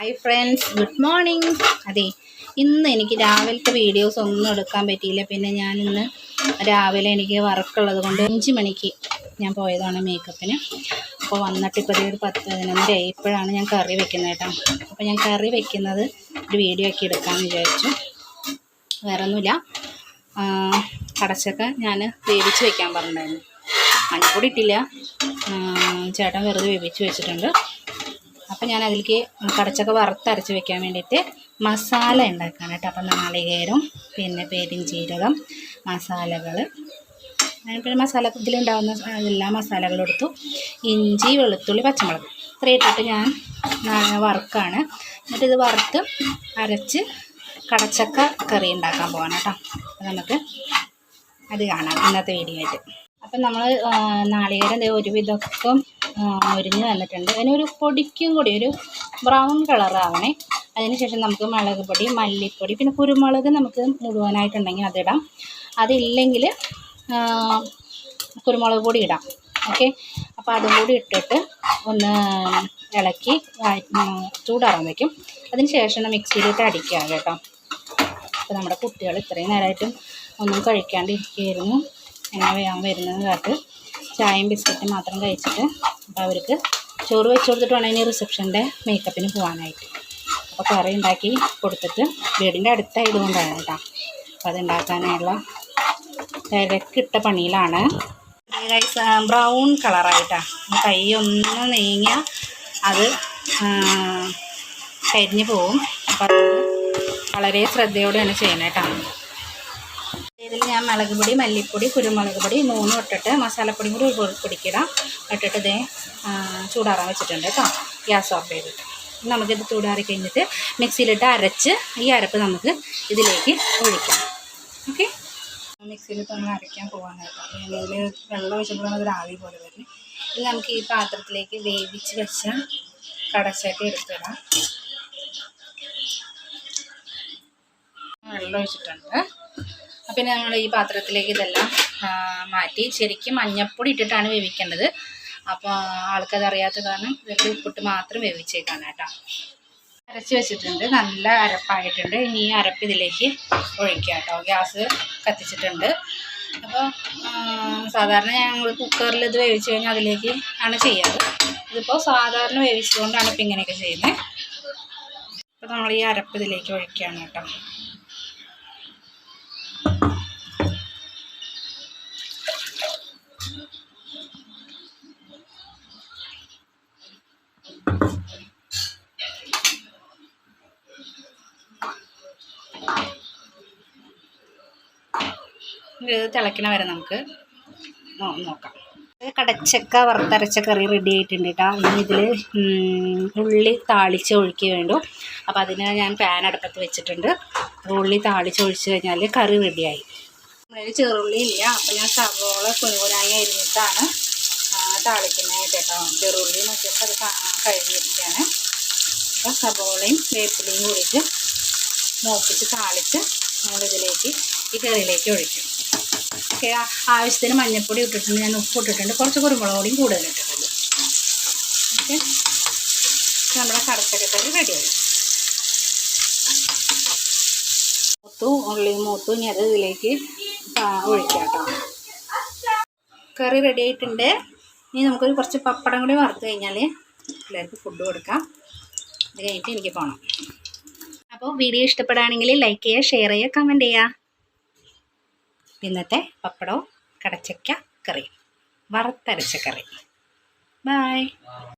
Hi friends good morning അതെ ഇന്ന് എനിക്ക് രാവിലത്തെ വീഡിയോസ് ഒന്നും എടുക്കാൻ പറ്റിയില്ല. പിന്നെ ഞാൻ ഇന്ന് രാവിലെ എനിക്ക് വർക്കുള്ളത് കൊണ്ട് അഞ്ച് മണിക്ക് ഞാൻ പോയതാണ് മേക്കപ്പിന് അപ്പോൾ വന്നിട്ട് ഇപ്പോൾ ഒരു പത്ത് പതിനൊന്നര ഇപ്പോഴാണ് ഞാൻ കറി വെക്കുന്നത് കേട്ടോ. അപ്പോൾ ഞാൻ കറി വെക്കുന്നത് ഒരു വീഡിയോ ഒക്കെ എടുക്കാമെന്ന് വിചാരിച്ചു. വേറെ ഒന്നുമില്ല കടച്ചൊക്കെ ഞാൻ വേവിച്ച് വെക്കാൻ പറഞ്ഞിട്ടുണ്ടായിരുന്നു. മഞ്ഞപ്പൊടി ഇട്ടില്ല. ചേട്ടൻ വെറുതെ വേവിച്ച് വെച്ചിട്ടുണ്ട്. അപ്പം ഞാൻ അതിലേക്ക് കടച്ചക്ക വറുത്തരച്ച് വെക്കാൻ വേണ്ടിയിട്ട് മസാല ഉണ്ടാക്കാനായിട്ട് അപ്പം നാളികേരം പിന്നെ പെരിഞ്ചീരകം മസാലകൾ. പിന്നെ മസാല ഇതിലുണ്ടാകുന്ന എല്ലാ മസാലകളും എടുത്തു. ഇഞ്ചി വെളുത്തുള്ളി പച്ചമുളക്. ഇത്രയും ഇട്ടിട്ട് ഞാൻ വറുക്കാണ്. എന്നിട്ട് ഇത് വറുത്ത് അരച്ച് കടച്ചക്ക കറി ഉണ്ടാക്കാൻ പോകാനാട്ടോ കേട്ടോ. അപ്പം നമുക്ക് അത് കാണാം ഇന്നത്തെ വീഡിയോ ആയിട്ട്. അപ്പം നമ്മൾ നാളികേരം ഒരുവിധമൊക്കെ മുരിഞ്ഞ് തന്നിട്ടുണ്ട് അതിനൊരു പൊടിക്കും കൂടി ഒരു ബ്രൗൺ കളറാവണേ അതിനുശേഷം നമുക്ക് മുളക് പൊടി മല്ലിപ്പൊടി പിന്നെ കുരുമുളക് നമുക്ക് മുഴുവനായിട്ടുണ്ടെങ്കിൽ അതിടാം. അതില്ലെങ്കിൽ കുരുമുളക് പൊടി ഇടാം. ഓക്കെ? അപ്പോൾ അതും കൂടി ഇട്ടിട്ട് ഒന്ന് ഇളക്കി ചൂടാറാൻ വയ്ക്കും അതിന് ശേഷം മിക്സിയിലിട്ട് അടിക്കുക കേട്ടോ. അപ്പോൾ നമ്മുടെ കുട്ടികൾ ഇത്രയും നേരമായിട്ടും ഒന്നും കഴിക്കാണ്ടിരിക്കുകയായിരുന്നു. എങ്ങനെ വരുന്നത് കാട്ട് ചായയും ബിസ്ക്കറ്റും മാത്രം കഴിച്ചിട്ട് അപ്പോൾ അവർക്ക് ചോറ് വെച്ച് കൊടുത്തിട്ട് വേണം ഇനി റിസപ്ഷന്റെ മേക്കപ്പിന് പോകാനായിട്ട് അപ്പോൾ കറി ഉണ്ടാക്കി കൊടുത്തിട്ട് വീടിന്റെ അടുത്തായതുകൊണ്ടാണ് കേട്ടോ. അപ്പോൾ അതുണ്ടാക്കാനുള്ള തിരക്കിട്ട പണിയിലാണ്. ബ്രൗൺ കളറായിട്ടാണ് കൈ ഒന്ന് നീങ്ങിയാൽ അത് കരിഞ്ഞ് പോവും. അപ്പോൾ വളരെ ശ്രദ്ധയോടെയാണ് കേട്ടോ. ഇതിൽ ഞാൻ മുളക് പൊടി മല്ലിപ്പൊടി കുരുമുളക് പൊടി മൂന്നും ഇട്ടിട്ട് മസാലപ്പൊടിയും കൂടി ഒരു പൊടിക്കിടാം. ഇട്ടിട്ട് ഇതേ ചൂടാറാൻ വെച്ചിട്ടുണ്ട് കേട്ടോ. ഗ്യാസ് ഓഫ് ചെയ്തിട്ട്. നമുക്കിത് ചൂടാറി കഴിഞ്ഞിട്ട് മിക്സിയിലിട്ട് അരച്ച് ഈ അരപ്പ് നമുക്ക് ഇതിലേക്ക് ഒഴിക്കാം. ഓക്കെ? മിക്സിയിലിട്ട് നമ്മൾ അരയ്ക്കാൻ പോകാൻ കേട്ടോ. ഇതിൽ വെള്ളം ഒഴിച്ചപ്പോൾ നമുക്ക് ആവി പോലെ വരും. ഇത് നമുക്ക് ഈ പാത്രത്തിലേക്ക് വേവിച്ച് വെച്ച കടച്ചക്ക എടുത്തിടാം. വെള്ളം ഒഴിച്ചിട്ടുണ്ട്. പിന്നെ നമ്മൾ ഈ പാത്രത്തിലേക്ക് ഇതെല്ലാം മാറ്റി ശരിക്കും മഞ്ഞപ്പൊടി ഇട്ടിട്ടാണ് വേവിക്കേണ്ടത്. അപ്പോൾ ആൾക്കത് അറിയാത്ത കാരണം ഇവർക്ക് ഉപ്പിട്ട് മാത്രം വേവിച്ചേക്കാണ് കേട്ടോ. അരച്ച് വെച്ചിട്ടുണ്ട് നല്ല അരപ്പായിട്ടുണ്ട്. ഇനി ഈ അരപ്പ് ഇതിലേക്ക് ഒഴിക്കുക കേട്ടോ. ഗ്യാസ് കത്തിച്ചിട്ടുണ്ട്. അപ്പോൾ സാധാരണ ഞങ്ങൾ കുക്കറിൽ ഇത് വേവിച്ച് കഴിഞ്ഞാൽ അതിലേക്ക് ആണ് ചെയ്യാറ്. ഇതിപ്പോൾ സാധാരണ വേവിച്ചതുകൊണ്ടാണ് ഇപ്പം ഇങ്ങനെയൊക്കെ ചെയ്യുന്നത് അപ്പോൾ നമ്മൾ ഈ അരപ്പ് ഇതിലേക്ക് ഒഴിക്കുകയാണ് കേട്ടോ. ഇത് തിളക്കണ വരെ നമുക്ക് നോക്കാം. കടച്ചക്ക വറുത്തരച്ച കറി റെഡി ആയിട്ടുണ്ട് കേട്ടോ ഇനി ഇതിൽ ഉള്ളി താളിച്ച് ഒഴിക്കുക വേണ്ടു. അപ്പോൾ അതിന് ഞാൻ പാൻ അടുപ്പത്ത് വെച്ചിട്ടുണ്ട്. ഉള്ളി താളിച്ച് ഒഴിച്ച് കഴിഞ്ഞാൽ കറി റെഡിയായി നമ്മളതിൽ ചെറുള്ളി ഇല്ല. അപ്പോൾ ഞാൻ സവോള കുനുകുനായി അരിഞ്ഞിട്ടാണ് താളിക്കുന്നത് കേട്ടോ. ചെറുള്ളി വെച്ചിട്ട് അത് കഴുകിയിരിക്കുകയാണ് അപ്പോൾ സവോളയും വേപ്പിലയും കൂടിയിട്ട് മൂപ്പിച്ച് താളിച്ച് നമ്മളിതിലേക്ക് ഈ കറിയിലേക്ക് ഒഴിക്കും. ഓക്കെ ആവശ്യത്തിന് മഞ്ഞൾപ്പൊടി ഇട്ടിട്ടുണ്ട് ഞാൻ ഉപ്പ് ഇട്ടിട്ടുണ്ട്. കുറച്ച് കുരുമുളക് പൊടിയും കൂടുതൽ ഇട്ടിട്ടുണ്ട്. ഓക്കെ. നമ്മുടെ കടച്ചക്കറി റെഡിയായി മൂത്തു ഉള്ളി മൂത്തു ഇനി അത് ഇതിലേക്ക് ഒഴിക്കാം കറി റെഡി ആയിട്ടുണ്ട്. ഇനി നമുക്കൊരു കുറച്ച് പപ്പടം കൂടി വറുത്ത് കഴിഞ്ഞാൽ എല്ലാവർക്കും ഫുഡ് കൊടുക്കാം. അത് കഴിഞ്ഞിട്ട് എനിക്ക് പോകണം അപ്പോൾ വീഡിയോ ഇഷ്ടപ്പെടുകയാണെങ്കിൽ ലൈക്ക് ചെയ്യുക ഷെയർ ചെയ്യുക കമന്റ് ചെയ്യുക. ഇന്നത്തെ പപ്പടവും കടച്ചക്ക കറിയും. വറുത്തരച്ച കറി. ബായ്